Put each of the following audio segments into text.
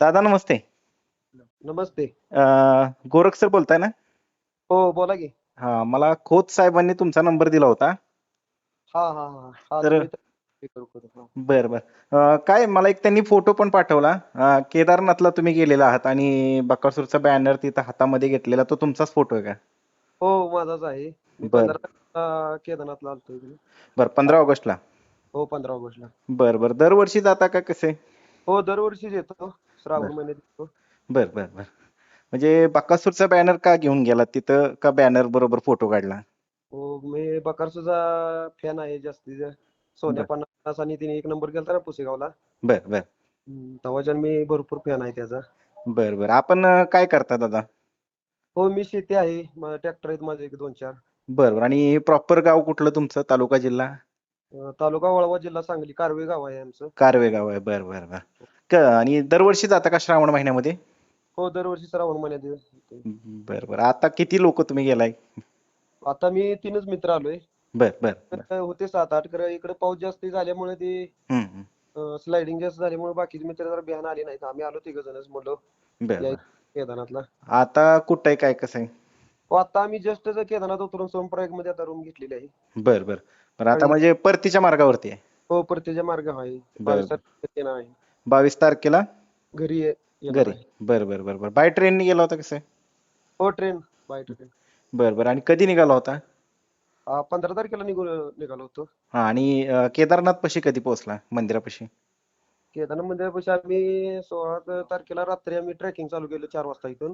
दादा नमस्ते. नमस्ते. अं, गोरख सर बोलताय ना? हो बोला की. हा मला खोत साहेबांनी तुमचा नंबर दिला होता. हा हा हा. हा तर- तुम्ही तर- हे करू करू. हा. बर बर. अं, काय मला एक त्यांनी फोटो पण पाठवला. अं, केदारनाथला तुम्ही गेलेला आहात आणि बकासूरचा बॅनर तिथं हातामध्ये घेतलेला तो तुमचाच फोटो आहे का? हो माझाच आहे. मी बर. पंधरा केदारनाथला आलतो इकडे. बर पंधरा ऑगस्टला? हो पंधरा ऑगस्टला. बर बर. दरवर्षी जाता का कसे? हो दरवर्षीच येतो. श्रावण. महिन्यात येतो बर बर बर. म्हणजे बकासूरचा बॅनर का घेऊन गेला? तिथं का बॅनर बरोबर फोटो काढला? हो मी बकारसूचा फॅन आहे जास्तीत सोन्या पन्नास आणि तिने एक नंबर केलता ना पुसेगावला. बर बर. तेव्हाच्या मी भरपूर फॅन आहे त्याचा. बर बर. आपण अं, काय करता दादा? हो मी शेती आहे. ट्रॅक्टर आहेत माझे एक दोन चार. बर बर. आणि प्रॉपर गाव कुठलं तुमचं? तालुका जिल्हा? अं, तालुका वाळवा जिल्हा सांगली. कारवे गाव आहे आमचं. कारवे गाव आहे. बर बर बर. क- आणि दरवर्षी जाता का श्रावण महिन्यामध्ये? हो दरवर्षी श्रावण महिन्यात येतो. बर बर. आता किती लोक तुम्ही गेलाय? आता मी तीनच मित्र आलोय. बर बर बर. तर होते सात आठ खरं इकडे पाऊस जास्त झाल्यामुळे ते हम्म, हम्म. स्लायडिंग जास्त झाल्यामुळे बाकीचे मित्र जरा बिहान आले नाहीत. आम्ही आलो तिघ जणच म्हणलो. बर या बर. केदारनाथला. आता कुठं आहे काय कसं आहे हो आता आम्ही जस्ट केदारनाथ उतरून सोनप्रयागमध्ये आता रूम घेतलेली आहे. बर बर. बर आता म्हणजे परतीच्या मार्गावरती आहे. हो परतीच्या मार्ग आहे. बरं. येणं आहे. बावीस तारखेला? घरी ये- घरी. बर बर बर बर. बाय ट्रेनने गेला होता कसं हो ट्रेन बाय ट्रेन बर बर. आणि कधी निघाला होता? पंधरा तारखेला निघून निघालो होतो. हा आणि अं, केदारनाथ पशी कधी पोहोचला? मंदिरापाशी? केदारनाथ मंदिरापाशी आम्ही सोळा तारखेला रात्री आम्ही ट्रेकिंग चालू केलं चार वाजता इथून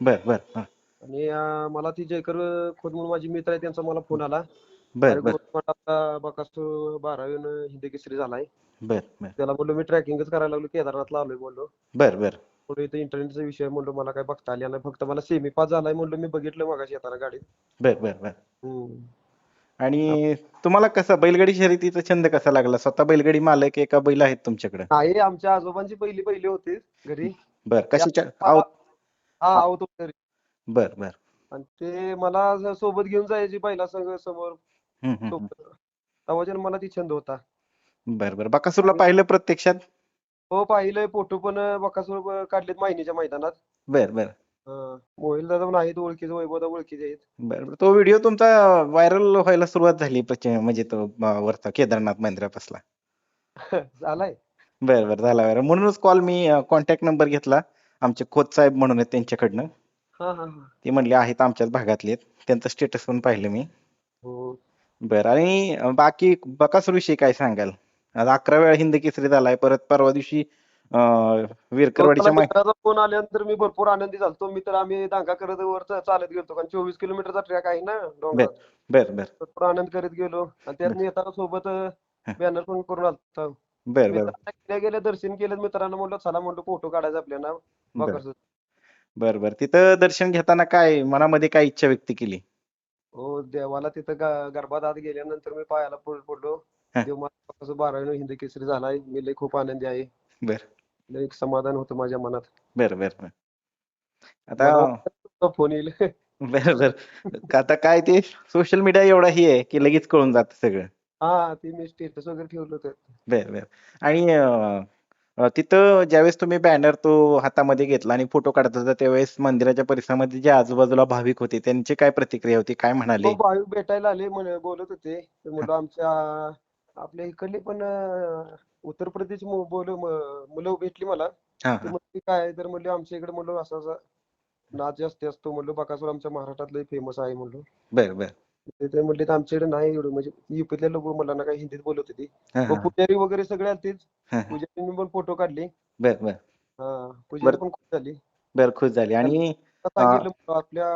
बर. बर हा. आणि अं, मला ती जयकर खोत म्हणून माझी मित्र आहे त्यांचा मला फोन आला. बर बर. गोरखनाथ आता बकासूर बारावीनं हिंदी केसरी झालाय. बर बर. त्याला बोललो मी ट्रॅकिंगच करायला लागलो केदारनाथला आलोय बोललो. बर बर. थोडं इथं इंटरनेटचा विषय म्हणलो मला काय बघता आला नाही फक्त मला सेमी पास झालाय म्हणलो. मी बघितलं मगाशी येताना गाडीत. बर बर बर. हम्म. आणि तुम्हाला कसा बैलगाडी शर्यतीचा छंद कसा लागला? स्वतः बैलगाडी मालक आहे का बैल आहेत तुमच्याकडे? आहे आमच्या आजोबांची पहिली पहिली होती घरी. बर कशाच्या? हा आवतो घरी. बर बर. आणि ते मला असं सोबत घेऊन जायची पहिला संघ समोर. हम्म, हम्म, हम्म. सोबत तेव्हाच्यानं मला ती छंद होता. बर बर बकासूरला पाहिलं प्रत्यक्षात? हो पाहिलंय. फोटो पण बकासूर काढलेत मायनीच्या मैदानात. बर बर. मोहिल दादा पण आहेत ओळखीचे वैभव दादा ओळखीचे आहेत. बर बर. तो व्हिडिओ तुमचा व्हायरल व्हायला सुरुवात झाली पश्चिम म्हणजे तो अं, वरचा केदारनाथ मंदिरापासला. झालाय. बर बर. झाला बरं. म्हणूनच कॉल मी कॉन्टॅक्ट नंबर घेतला. आमचे खोत साहेब म्हणून आहेत त्यांच्याकडनं. हा हा हा. ते म्हणले आहेत आमच्याच भागातले आहेत. त्यांचं स्टेटस पण पाहिलं मी. हो. बर. आणि बाकी बकासूर विषयी काय सांगाल? आज अकरा वेळा हिंद केसरी झालाय परत परवा दिवशी अं, विरकरवाडीच्या मै मित्राचा फोन आल्यानंतर मी भरपूर आनंदी झालतो. मित्र आम्ही दांगा करत वर च- चालत गेलतो. कारण चोवीस किलोमीटरचा ट्रॅक आहे ना डोंगरात बर बर भरपूर आनंद करीत गेलो. आणि त्यात मी येताना सोबत बॅनर पण करून आलतो. बर बर. मित्रांना गेल्या गेल्या दर्शन केलं मित्रांना म्हणलं चला म्हणलं फोटो काढायचा आपल्याला बर. बघायचं. बर बर. तिथं दर्शन घेताना काय मनामध्ये काय इच्छा व्यक्त केली? हो देवाला तिथं गा- गर्भात आत गेल्यानंतर मी पायाला पड- पडलो. हा. देव कसं बारावीनं हिंद केसरी झालाय मी लय खूप आनंदी आहे. बर. लय एक समाधान होतं माझ्या मनात. बर बर बर. आता तुमचा फोन येईल. बर बर. आता काय ते सोशल मीडिया एवढा ही आहे की लगेच कळून जात सगळं. हा ते मी स्टेटस वगैरे ठेवलं होतं. बर बर. आणि अं, अं, तिथं ज्यावेळेस तुम्ही बॅनर तो हातामध्ये घेतला आणि फोटो काढत होता त्यावेळेस मंदिराच्या परिसरामध्ये जे आजूबाजूला भाविक होते त्यांची काय प्रतिक्रिया होती? काय म्हणाले? हो भाविक भेटायला आले म्हण बोलत होते. तर म्हणलं आमच्या आपल्या इकडली पण अं, उत्तर प्रदेश बोल मुलं भेटली मला. हा ते हा. म्हणले काय तर म्हणले आमच्या इकडे म्हणलं असं असं नाच जास्त असतो म्हणलं बकासूर आमच्या महाराष्ट्रात लय फेमस आहे म्हणलं बर बर. ते ते म्हणले आमच्याकडे नाही एवढं. म्हणजे युपीतले लोक मला ना काही हिंदीत बोलत होते. हा, मग हा, पुजारी वगैरे सगळे आलतेच. हा, हा. पुजारींनी पण फोटो काढले. बर बर. हा पुजारी पण खूप झाली. बर खुश झाली. आणि आता हा. सांगितलं म्हणलं आपल्या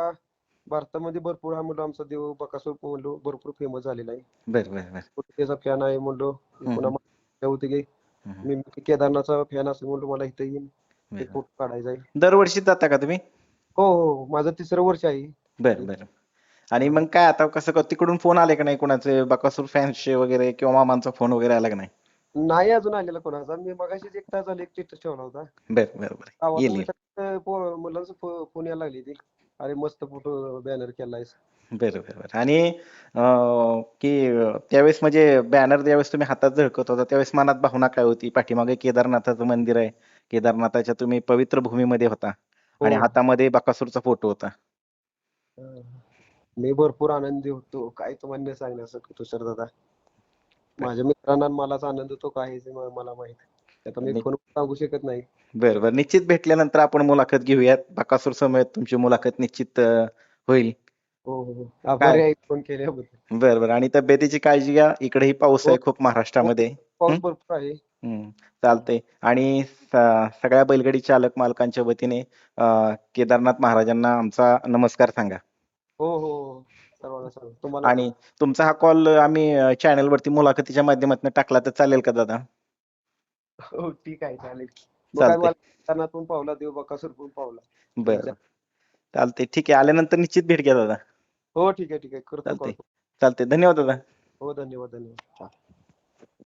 भारतामध्ये भरपूर हा म्हणलं आमचा देव बकासूर म्हणलो भरपूर फेमस झालेला आहे. बर बर बर. कुठे त्याचा फॅन आहे म्हणलो हम्म. पुन्हा मला होते की हम्म. मी केदारनाथचा फॅन असेल म्हणलो मला इथं येईन. बर, ते बर. फोटो काढायचा आहे दरवर्षी जाता का तुम्ही? हो हो. माझं तिसरं वर्ष आहे. बर बर. आणि मग काय आता कसं क- तिकडून फोन आले का नाही कोणाचे? बकासूर फॅन्सचे वगैरे किंवा मामांचा फोन वगैरे आला का नाही? नाही अजून आलेला कोणाचा. मी मगाशीच एक तास झाले एक स्टेटस ठेवला होता. बर बर बर. येईल येईल. मुलांचं फोन यायला लागली ती. अरे मस्त फोटो बॅनर केलायस. बरं बरं बरं. आणि अं, की अं, त्यावेळेस म्हणजे बॅनर ज्यावेळेस तुम्ही हातात झळकत होता त्यावेळेस मनात भावना काय होती? पाठीमागे केदारनाथाचं मंदिर आहे. केदारनाथाच्या तुम्ही पवित्र भूमीमध्ये होता. आणि हो. हातामध्ये बकासूरचा फोटो होता. मी भरपूर आनंदी होतो. काय तुम्हाला नाही सांगण्यासारखं तुषार दादा? माझ्या मित्रांना मलाच आनंद होतो काय हे मला माहीत आता मी फोन सांगू शकत नाही. बरं बरं. निश्चित भेटल्यानंतर आपण मुलाखत घेऊयात. बकासूर समेत तुमची मुलाखत निश्चित होईल. हो हो हो. फोन केल्याबद्दल. बरं बरं. आणि तब्येतीची काळजी घ्या. इकडेही पाऊस आहे. खूप महाराष्ट्रामध्ये. पाऊस? भरपूर आहे. हम्म चालतंय. आणि सगळ्या बैलगाडी चालक मालकांच्या वतीने केदारनाथ महाराजांना आमचा नमस्कार सांगा. हो हो हो. सर्वांना सांग तुम्हाला आणि तुमचा हा कॉल आम्ही चॅनल वरती मुलाखतीच्या माध्यमातून टाकला तर चालेल का दादा? हो ठीक आहे चालेल. चालतंय. केदारनाथहून पावला देव बकासूर पण पावला. बरं. चालतंय ठीक आहे. आल्यानंतर निश्चित भेट घ्या दादा. हो ठीक आहे ठीक आहे. करतो call. चालतंय. धन्यवाद दादा. हो धन्यवाद धन्यवाद.